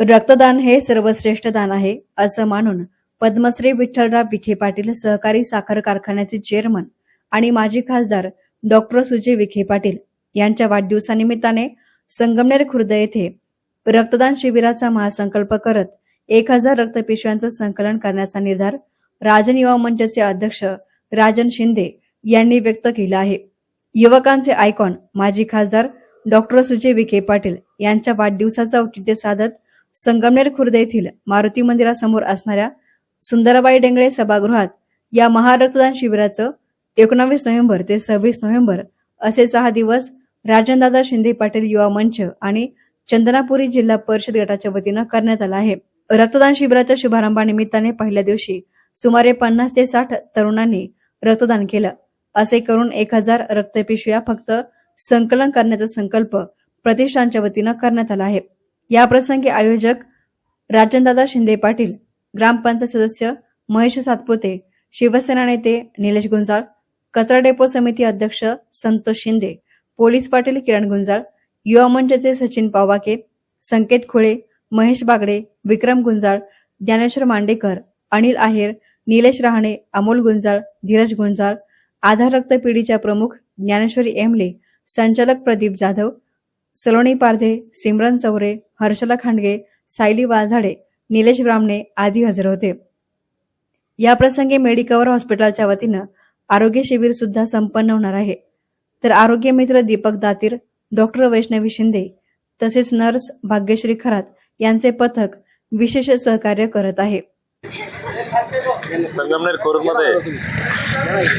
रक्तदान हे सर्वश्रेष्ठ दान आहे असं मानून पद्मश्री विठ्ठलराव विखे पाटील सहकारी साखर कारखान्याचे चेअरमन आणि माजी खासदार डॉक्टर सुजय विखे पाटील यांच्या वाढदिवसानिमित्ताने संगमनेर खुर्द येथे रक्तदान शिबिराचा महासंकल्प करत एक हजार रक्तपिशव्यांचं संकलन करण्याचा निर्धार राजन युवा मंचचे अध्यक्ष राजन शिंदे यांनी व्यक्त केला आहे. युवकांचे आयकॉन माजी खासदार डॉक्टर सुजय विखे पाटील यांच्या वाढदिवसाचं औचित्य साधत संगमनेर खुर्द येथील मारुती मंदिरासमोर असणाऱ्या सुंदरबाई डेंगळे सभागृहात या महारक्तदान शिबिराचं एकोणावीस नोव्हेंबर ते सव्वीस नोव्हेंबर असे सहा दिवस राजनदादा शिंदे पाटील युवा मंच आणि चंदनापुरी जिल्हा परिषद गटाच्या वतीनं करण्यात आला आहे. रक्तदान शिबिराच्या शुभारंभानिमित्ताने पहिल्या दिवशी सुमारे पन्नास ते साठ तरुणांनी रक्तदान केलं. असे करून एक हजार रक्तपिशव्या फक्त संकलन करण्याचा संकल्प प्रतिष्ठानच्या वतीनं करण्यात आला आहे. याप्रसंगी आयोजक राजनदादा शिंदे पाटील ग्रामपंचायत सदस्य महेश सातपुते शिवसेना नेते निलेश गुंजाळ कचरा डेपो समिती अध्यक्ष संतोष शिंदे पोलीस पाटील किरण गुंजाळ युवा मंचचे सचिन पावाके संकेत खुळे महेश बागडे विक्रम गुंजाळ ज्ञानेश्वर मांडेकर अनिल आहेर निलेश रहाणे अमोल गुंजाळ धीरज गुंजाळ आधार रक्तपिढीच्या प्रमुख ज्ञानेश्वरी एमले संचालक प्रदीप जाधव सलोनी पारधे सिमरन चौरे हर्षला खांडगे सायली वाझाडे निलेश ब्रामणे आदी हजर होते. याप्रसंगी मेडिकवर हॉस्पिटलच्या वतीनं आरोग्य शिबिर सुद्धा संपन्न होणार आहे. तर आरोग्य मित्र दीपक दातीर डॉक्टर वैष्णवी शिंदे तसेच नर्स भाग्यश्री खरात यांचे पथक विशेष सहकार्य करत आहे. संगमनेरमध्ये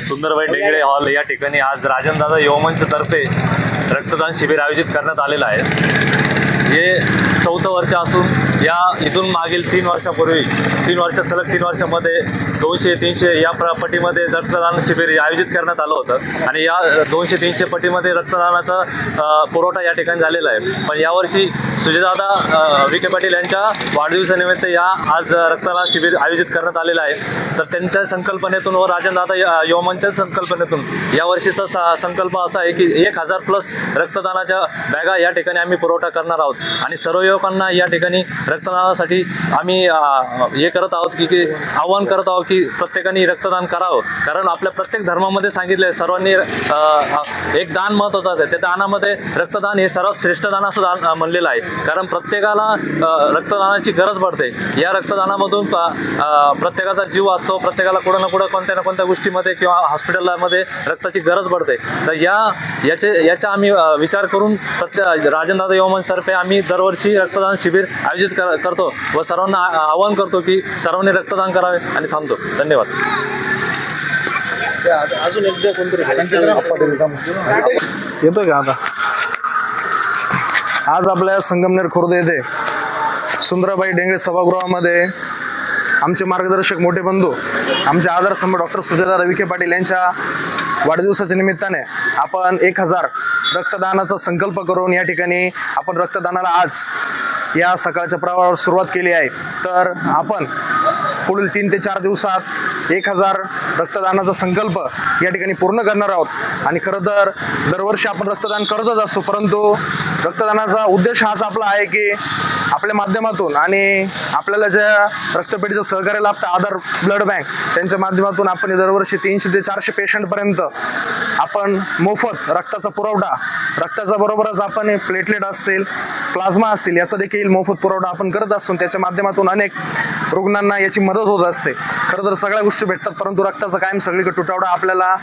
सुंदरबाई डेंगडे हॉल या ठिकाणी आज राजनदादा युवमंच तर्फे रक्तदान शिबिर आयोजित करण्यात आलेलं आहे. हे चौथं वर्ष असून या इथून मागील तीन वर्षापूर्वी तीन वर्ष सलग तीन वर्षामध्ये दोनशे तीनशे या प्र पटीमध्ये रक्तदान शिबिर आयोजित करण्यात आलं होतं. आणि या दोनशे तीनशे पटीमध्ये रक्तदानाचा पुरवठा या ठिकाणी झालेला आहे. पण यावर्षी सुजयदादा विखे पाटील यांच्या वाढदिवसानिमित्त या आज रक्तदान शिबिर आयोजित करण्यात आलेलं आहे. तर त्यांच्या संकल्पनेतून व राजनदादा या- संकल्पनेतून या वर्षीचा सा- संकल्प असा आहे की एक हजार प्लस रक्तदानाच्या बॅगा या ठिकाणी आम्ही पुरवठा करणार आहोत. आणि सर्व युवकांना या ठिकाणी रक्तदानासाठी आम्ही हे करत आहोत की की आव्हान करत आहोत की प्रत्येकाने रक्तदान करावं. कारण आपल्या प्रत्येक धर्मामध्ये सांगितलं आहे सर्वांनी एक दान महत्वाचं आहे. त्या दानामध्ये रक्तदान हे सर्वात श्रेष्ठ दान असं दान म्हणलेलं आहे. कारण प्रत्येकाला रक्तदानाची गरज पडते. या रक्तदानामधून प- प्रत्येकाचा जीव असतो प्रत्येकाला कुठं ना कुठं कोणत्या ना कोणत्या गोष्टीमध्ये किंवा हॉस्पिटलमध्ये रक्ताची गरज पडते. तर या याचे याचा आम्ही विचार करून प्रत्येक राजनदादा युवमंचतर्फे आम्ही दरवर्षी रक्तदान शिबिर आयोजित कर- करतो व सर्वांना आवाहन करतो की सर्वांनी रक्तदान करावे आणि थांबतो. धन्यवाद. अजून एकदा कोणतरी. येतोय का आता? आज आपल्या संगमनेर खुर्द येथे सुंदराबाई डेंगळे सभागृहामध्ये आमचे मार्गदर्शक मोठे बंधू आमचे आदरस्तंभ डॉक्टर सुजयदादा विखे पाटील यांच्या वाढदिवसाच्या निमित्ताने आपण एक हजार रक्तदानाचा संकल्प करून या ठिकाणी आपण रक्तदानाला आज या सकाळच्या प्रवाहावर सुरुवात केली आहे. तर आपण पुढील तीन ते चार दिवसात एक हजार रक्तदानाचा संकल्प या ठिकाणी पूर्ण करणार आहोत. आणि खरं तर दरवर्षी आपण रक्तदान करतच असतो परंतु रक्तदानाचा उद्देश हाच आपला आहे की आपल्या माध्यमातून आणि आपल्याला ज्या रक्तपेढीचं सहकार्य लाभतं आधार ब्लड बँक त्यांच्या माध्यमातून आपण दरवर्षी तीनशे ते चारशे पेशंटपर्यंत आपण मोफत रक्ताचा पुरवठा रक्ताचा बरोबरच आपण प्लेटलेट असतील प्लाझ्मा असतील याचा देखील मोफत पुरवठा आपण करत असून त्याच्या माध्यमातून अनेक रुग्णांना याची मदत होत असते. खरं तर सगळ्या गोष्टी भेटतात परंतु रक्ताचा कायम सगळीकडे तुटवडा आपल्याला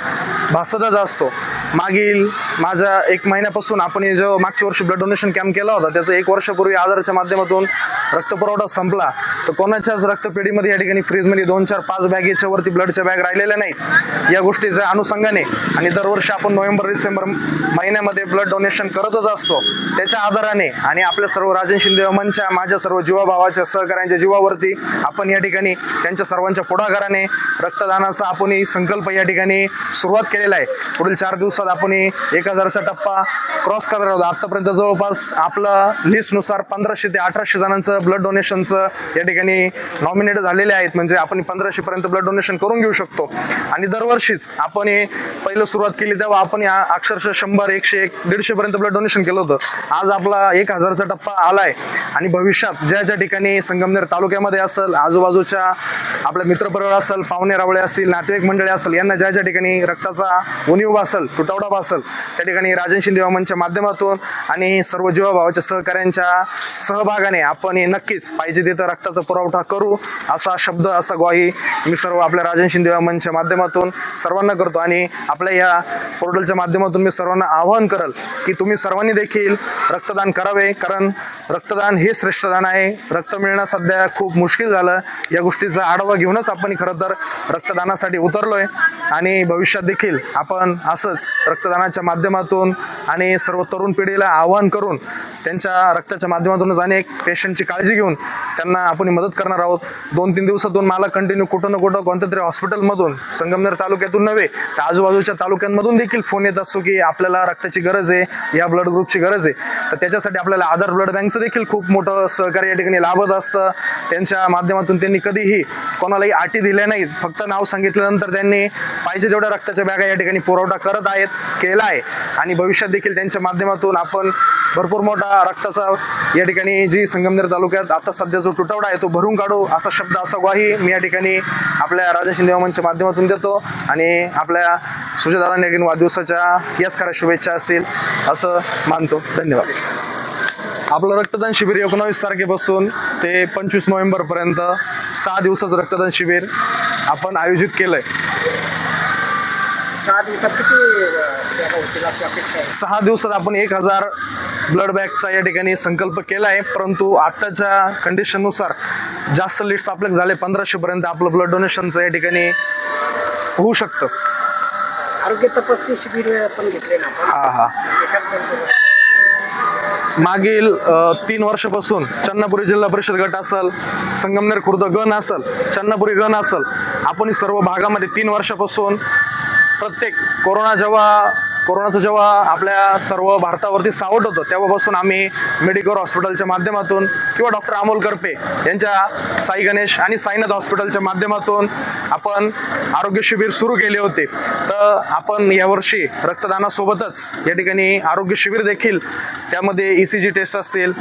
भासतच असतो. मागील माझ्या एक महिन्यापासून आपण हे जो मागच्या वर्षी ब्लड डोनेशन कॅम्प केला होता त्याचं एक वर्षापूर्वी आधारच्या माध्यमातून रक्तपुरवठा संपला. तर कोणाच्याच रक्तपेढीमध्ये या ठिकाणी फ्रीजमध्ये दोन चार पाच बॅगेच्या वरती ब्लडच्या बॅग राहिलेल्या नाहीत. या गोष्टीच्या अनुषंगाने आणि दरवर्षी आपण नोव्हेंबर डिसेंबर महिन्यामध्ये ब्लड डोनेशन करतच असतो. त्याच्या आधाराने आणि आपल्या सर्व राजन शिंदे मंचच्या माझ्या सर्व जीवाभावाच्या सहकार्यांच्या जीवावरती आपण या ठिकाणी त्यांच्या सर्वांच्या पुढाकाराने रक्तदानाचा आपण ही संकल्प या ठिकाणी सुरुवात केलेला आहे. पुढील चार दिवस दिवसात आपण एक हजारचा टप्पा क्रॉस करणार आहोत. आतापर्यंत जवळपास आपलं लिस्टनुसार पंधराशे ते अठराशे जणांचं ब्लड डोनेशनचं या ठिकाणी नॉमिनेट झालेले आहेत. म्हणजे आपण पंधराशे पर्यंत ब्लड डोनेशन करून घेऊ शकतो. आणि दरवर्षीच आपण हे पहिलं सुरुवात केली तेव्हा आपण अक्षरशः शंभर एकशे एक दीडशे पर्यंत ब्लड डोनेशन केलं होतं. आज आपला एक हजारचा टप्पा आलाय. आणि भविष्यात ज्या ज्या ठिकाणी संगमनेर तालुक्यामध्ये असेल आजूबाजूच्या आपल्या मित्रपरिवार असेल पाहुणे रावळे असतील नातेवाईक मंडळी असेल यांना ज्या ज्या ठिकाणी रक्ताचा उणीव असेल तवडा भासल. त्या ठिकाणी राजन शिंदे मामांच्या माध्यमातून आणि सर्व जीवाभावाच्या सहकाऱ्यांच्या सहभागाने आपण हे नक्कीच पाहिजे तिथं रक्ताचा पुरवठा करू असा शब्द असा ग्वाही मी सर्व आपल्या राजन शिंदे मामांच्या माध्यमातून सर्वांना करतो. आणि आपल्या या पोर्टलच्या माध्यमातून मी सर्वांना आवाहन करल की तुम्ही सर्वांनी देखील रक्तदान करावे कारण रक्तदान हे श्रेष्ठ दान आहे. रक्त मिळणं सध्या खूप मुश्किल झालं. या गोष्टीचा आढावा घेऊनच आपण खरं तर रक्तदानासाठी उतरलोय. आणि भविष्यात देखील आपण असंच रक्तदानाच्या माध्यमातून आणि सर्व तरुण पिढीला आवाहन करून त्यांच्या रक्ताच्या माध्यमातूनच अनेक पेशंटची काळजी घेऊन त्यांना आपण मदत करणार आहोत. दोन तीन दिवसातून मला कंटिन्यू कुठं ना कुठं कोणत्या तरी हॉस्पिटलमधून संगमनेर तालुक्यातून नव्हे तर आजूबाजूच्या तालुक्यांमधून देखील फोन येत असतो की आपल्याला रक्ताची गरज आहे या ब्लड ग्रुपची गरज आहे. तर त्याच्यासाठी आपल्याला आधार ब्लड बँकचं देखील खूप मोठं सहकार्य या ठिकाणी लाभत असतं. त्यांच्या माध्यमातून त्यांनी कधीही कोणालाही अटी दिल्या नाहीत. फक्त नाव सांगितल्यानंतर त्यांनी पाहिजे तेवढ्या रक्ताच्या बॅगा या ठिकाणी पुरवठा करत आहेत. केला आहे आणि भविष्यात देखील त्यांच्या माध्यमातून आपण भरपूर मोठा रक्ताचा या ठिकाणी जी संगमनेर तालुक्यात आता सध्या जो तुटवडा आहे तो भरून काढू असा शब्द असा ग्वाही मी या ठिकाणी आपल्या राजा शिंदे मामांच्या माध्यमातून देतो. आणि आपल्या सुजयदादा नेगीन वाढदिवसाच्या याच खऱ्या शुभेच्छा असतील असं मानतो. धन्यवाद. आपलं रक्तदान शिबिर एकोणावीस तारखेपासून ते पंचवीस नोव्हेंबर पर्यंत सहा दिवसाचं रक्तदान शिबिर आपण आयोजित केलंय. सहा दिवसात किती बॅगा होतील अशी अपेक्षा आहे? सहा दिवसात आपण एक हजार ब्लड बॅगचा या ठिकाणी संकल्प केला आहे. परंतु आत्ताच्या कंडिशननुसार जास्त लिट्स आपल्याला झाले पंधराशे पर्यंत आपलं ब्लड डोनेशनचं या ठिकाणी होऊ शकतं. आरोग्य तपासणी शिबिर पण घेतले ना आपण? हा हा. मागील अ, तीन वर्षापासून चन्नापुरी जिल्हा परिषद गट असल संगमनेर खुर्द गण असल चन्नापुरी गण असल आपण ही सर्व भागामध्ये तीन वर्षापासून प्रत्येक कोरोना जेव्हा कोरोनाचं जेव्हा आपल्या सर्व भारतावरती सावट होतं तेव्हापासून आम्ही मेडिकल हॉस्पिटलच्या माध्यमातून किंवा डॉक्टर अमोल करपे यांच्या साई गणेश आणि साईनाथ हॉस्पिटलच्या माध्यमातून आपण आरोग्य शिबिर सुरू केले होते. तर आपण यावर्षी रक्तदानासोबतच या ठिकाणी आरोग्य शिबिर देखील त्यामध्ये ई सी जी टेस्ट असतील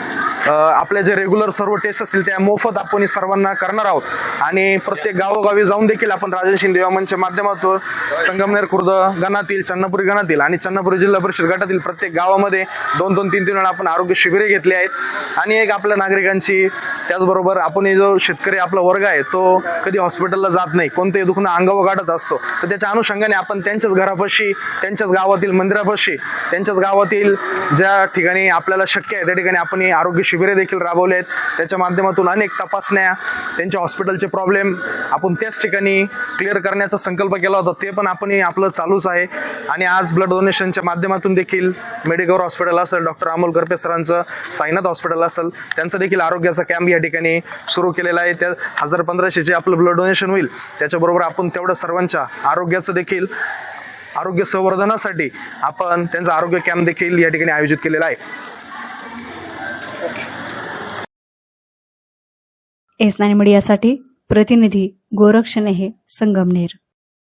आपल्या जे रेग्युलर सर्व टेस्ट असतील त्या मोफत आपण सर्वांना करणार आहोत. आणि प्रत्येक गावोगावी जाऊन देखील आपण राजन शिंदे मामांच्या माध्यमातून संगमनेर खुर्द गणातील चन्नापुरी गणातील आणि चन्नपुरी जिल्हा परिषद गटातील प्रत्येक गावामध्ये दोन दोन तीन तीन वेळा आपण आरोग्य शिबिरे घेतली आहेत. आणि एक आपल्या नागरिकांची त्याचबरोबर आपण जो शेतकरी आपला वर्ग आहे तो कधी हॉस्पिटलला जात नाही कोणतंही दुखणं अंगावर गाठत असतो तर त्याच्या अनुषंगाने आपण त्यांच्याच घरापाशी त्यांच्याच गावातील मंदिरापाशी त्यांच्याच गावातील ज्या ठिकाणी आपल्याला शक्य आहे त्या ठिकाणी आपण आरोग्य शिबिर देखील राबवले आहेत. त्याच्या माध्यमातून अनेक तपासण्या त्यांच्या हॉस्पिटलचे प्रॉब्लेम आपण त्याच ठिकाणी क्लिअर करण्याचा संकल्प केला होता. ते पण आपण आपलं चालूच आहे. आणि आज ब्लड डोनेशनच्या माध्यमातून देखील मेडिकल हॉस्पिटल असेल डॉक्टर अमोल करपे सरांचं साईनाथ हॉस्पिटल असेल त्यांचं देखील आरोग्याचा कॅम्प या ठिकाणी सुरू केलेला आहे. त्या हजार पंधराशे जे आपलं ब्लड डोनेशन होईल त्याच्याबरोबर आपण तेवढं सर्वांच्या आरोग्याचं देखील आरोग्य संवर्धनासाठी आपण त्यांचा आरोग्य कॅम्प देखील या ठिकाणी आयोजित केलेला आहे. एस नाईन मीडियासाठी प्रतिनिधी गोरक्षणे हे संगमनेर.